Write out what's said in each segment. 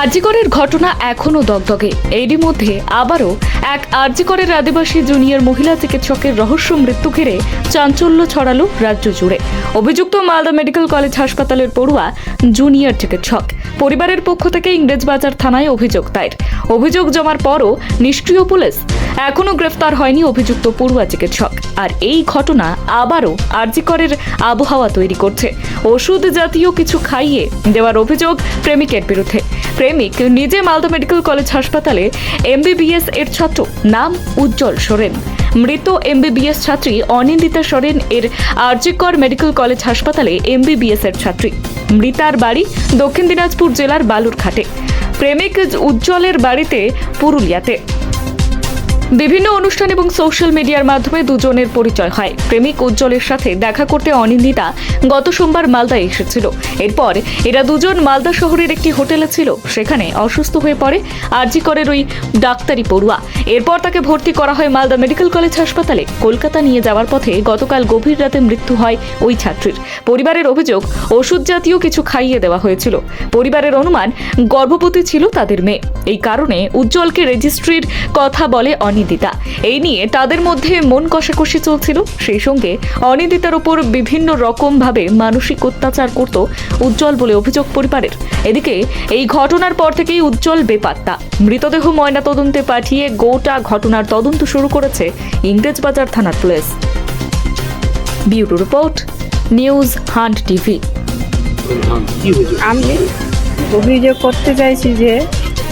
আরজিকরের ঘটনা এখনও দগদগে। এরই মধ্যে আবারও এক আরজিকরের আদিবাসী জুনিয়র মহিলা চিকিৎসকের রহস্য মৃত্যু ঘিরে চাঞ্চল্য ছড়ালো রাজ্য জুড়ে। অভিযুক্ত মালদা মেডিকেল কলেজ হাসপাতালের পড়ুয়া জুনিয়র চিকিৎসক। পরিবারের পক্ষ থেকে ইংরেজবাজার থানায় অভিযোগ দায়ের। অভিযোগ জমার পরও নিষ্ক্রিয় পুলিশ এখনও গ্রেফতার হয়নি অভিযুক্ত পড়ুয়া চিকিৎসক। আর এই ঘটনা আবারও আরজিকরের আবহাওয়া তৈরি করছে। ওষুধ জাতীয় কিছু খাইয়ে দেওয়ার অভিযোগ প্রেমিকের বিরুদ্ধে। প্রেমিক নিজে মালদা মেডিকেল কলেজ হাসপাতালে এমবিবিএস এর ছাত্র, নাম উজ্জ্বল সোরেন। মৃত এমবিবিএস ছাত্রী অনিন্দিতা সোরেন এর আরজিকর মেডিকেল কলেজ হাসপাতালে এমবিবিএস এর ছাত্রী। মৃতার বাড়ি দক্ষিণ দিনাজপুর জেলার বালুরঘাটে। প্রেমিক উজ্জ্বলের বাড়িতে পুরুলিয়াতে। বিভিন্ন অনুষ্ঠান এবং সোশ্যাল মিডিয়ার মাধ্যমে দুজনের পরিচয় হয়। প্রেমিক উজ্জ্বলের সাথে দেখা করতে অনিন্দিতা গত সোমবার মালদায় এসেছিল। এরপর এরা দুজন মালদা শহরের একটি হোটেলে ছিল। সেখানে অসুস্থ হয়ে পড়ে আরজিকরের ওই ডাক্তারি পড়ুয়া। এরপর তাকে ভর্তি করা হয় মালদা মেডিকেল কলেজ হাসপাতালে। কলকাতা নিয়ে যাওয়ার পথে গতকাল গভীর রাতে মৃত্যু হয় ওই ছাত্রীর। পরিবারের অভিযোগ ওষুধ জাতীয় কিছু খাইয়ে দেওয়া হয়েছিল। পরিবারের অনুমান, গর্ভবতী ছিল তাদের মেয়ে। এই কারণে উজ্জ্বলকে রেজিস্ট্রির কথা বলে অনিন্দিতা। এই নিয়ে তাদের মধ্যে মন কষাকষি চলছিল। সেই সঙ্গে অনিন্দিতার উপর বিভিন্ন রকম ভাবে মানসিক অত্যাচার করত উজ্জ্বল বলে অভিযোগ পরিবারের। এদিকে এই ঘটনার পর থেকেই উজ্জ্বল বেপাত্তা। মৃতদেহ ময়নাতদন্তে পাঠিয়ে গোটা ঘটনার তদন্ত শুরু করেছে ইংরেজবাজার থানার police. Bureau report, news hunt TV. আমি অভিযোগ করতে চাইছি যে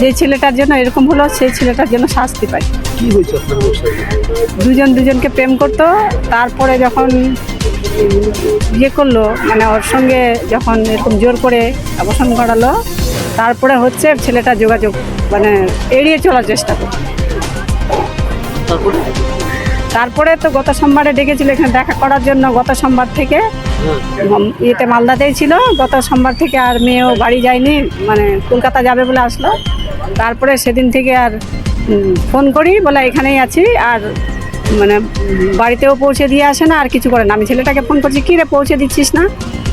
যে ছেলেটার জন্য এরকম হলো, সেই ছেলেটার জন্য শাস্তি পাই। দুজন দুজনকে প্রেম করতো, তারপরে যখন ইয়ে করল মানে ওর সঙ্গে যখন এরকম জোর করে অবসান করালো তারপরে হচ্ছে ছেলেটা যোগাযোগ মানে এড়িয়ে চলার চেষ্টা করল। তারপরে তো গত সোমবারে ডেকেছিল এখানে দেখা করার জন্য, গত সোমবার থেকে। ইয়েতে মালদাতেই ছিল, গত সোমবার থেকে আর মেয়েও বাড়ি যায়নি মানে কলকাতা যাবে বলে আসলো। তারপরে সেদিন থেকে আর ফোন করি বলে এখানেই আছি আর মানে বাড়িতেও পৌঁছে দিয়ে আসে না আর কিছু করে না। আমি ছেলেটাকে ফোন করছি কী রে পৌঁছে দিচ্ছিস না?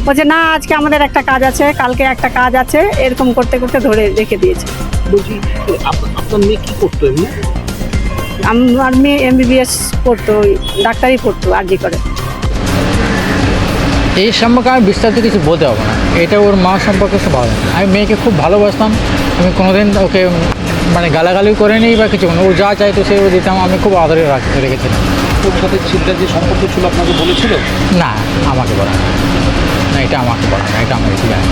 বলছে না আজকে আমাদের একটা কাজ আছে কালকে একটা কাজ আছে। এরকম করতে করতে ধরে রেখে দিয়েছে। বলছি আপনার মেয়ে কি করতো এমনি? আমার মেয়ে এমবিবিএস পড়তো ওই ডাক্তারি পড়তো আর জি করে। এই সম্পর্কে আমি বিস্তারিত কিছু বলতে পারব না। এটা ওর মা সম্পর্কে সব ভালো। আমি মেয়েকে খুব ভালোবাসতাম। আমি কোনোদিন ওকে মানে গালাগালি করে নিই বা কিছু না ও যা চাইতো সে ও দিতাম আমি খুব আদরে রাখ- রেখেছিলাম। ওর সাথে ছেলেটার যে সম্পর্ক ছিল আপনাকে বলেছিল? না আমাকে বলা না। এটা আমাকে বলা না এটা আমার কিছু জানি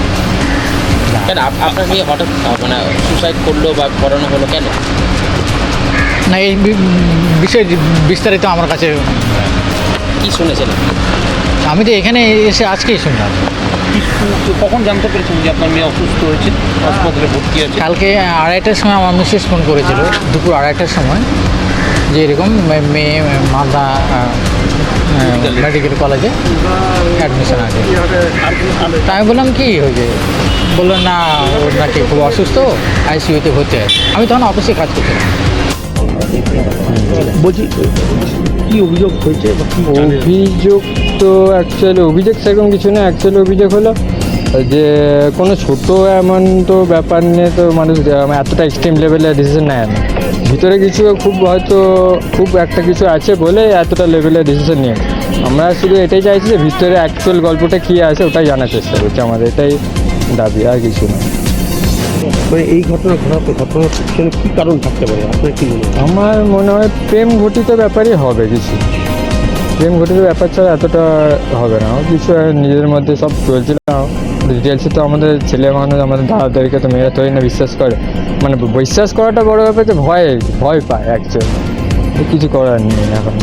কেন? আপনার মেয়ে হঠাৎ মানে সুসাইড করল বা করানো হলো কেন? না এই বিষয়ে বিস্তারিত আমার কাছে কি শুনেছেন আপনি? আমি তো এখানে এসে আজকেই শুনলাম। কখন জানতে পেরেছেন যে আপনার মেয়ে অসুস্থ হয়েছে? হাসপাতালে ভর্তি আছে? কালকে আড়াইটার সময় আমার মিসেস ফোন করেছিল দুপুর আড়াইটার সময় যে এরকম মেয়ে মালদা মেডিকেল কলেজে অ্যাডমিশন আছে। তা আমি বললাম কি হয়েছে? বলল না ওর নাকি খুব অসুস্থ আইসিইউতে ভর্তি আছে। আমি তখন অফিসে কাজ করছিলাম। বলছি, কি অভিযোগ হয়েছে অভিযোগ তো অ্যাকচুয়ালি অভিযোগ সেরকম কিছু না অ্যাকচুয়ালি অভিযোগ হলো যে কোনো ছোট এমন তো ব্যাপার নিয়ে তো মানুষ এতটা এক্সট্রিম লেভেলে ডিসিশন নেয় না। ভিতরে কিছু খুব হয়তো খুব একটা কিছু আছে বলে এতটা লেভেলে ডিসিশন নিয়ে। আমরা শুধু এটাই চাইছি যে ভিতরে অ্যাকচুয়াল গল্পটা কী আছে ওটাই জানার চেষ্টা করছি, আমাদের এটাই দাবি, আর কিছু না। মানে এই ঘটনা ঘটাতে ঘটনার পিছনে কি কারণ থাকতে পারে? আপনার কি মনে হয়? আমার মনে হয় প্রেম ঘটিত ব্যাপারই হবে কিছু। প্রেম ঘটিত ব্যাপার ছাড়া এতটা হবে না। কিছু আর নিজেদের মধ্যে সব চলছিল ডিটেলসে তো আমাদের ছেলে মানুষ, আমাদের দাদাদেরকে তো মেয়েরা তৈরি না বিশ্বাস করে। মানে বিশ্বাস করাটা বড় ব্যাপার যে ভয় ভয় পায় অ্যাকচুয়ালি কিছু করার নেই এখন।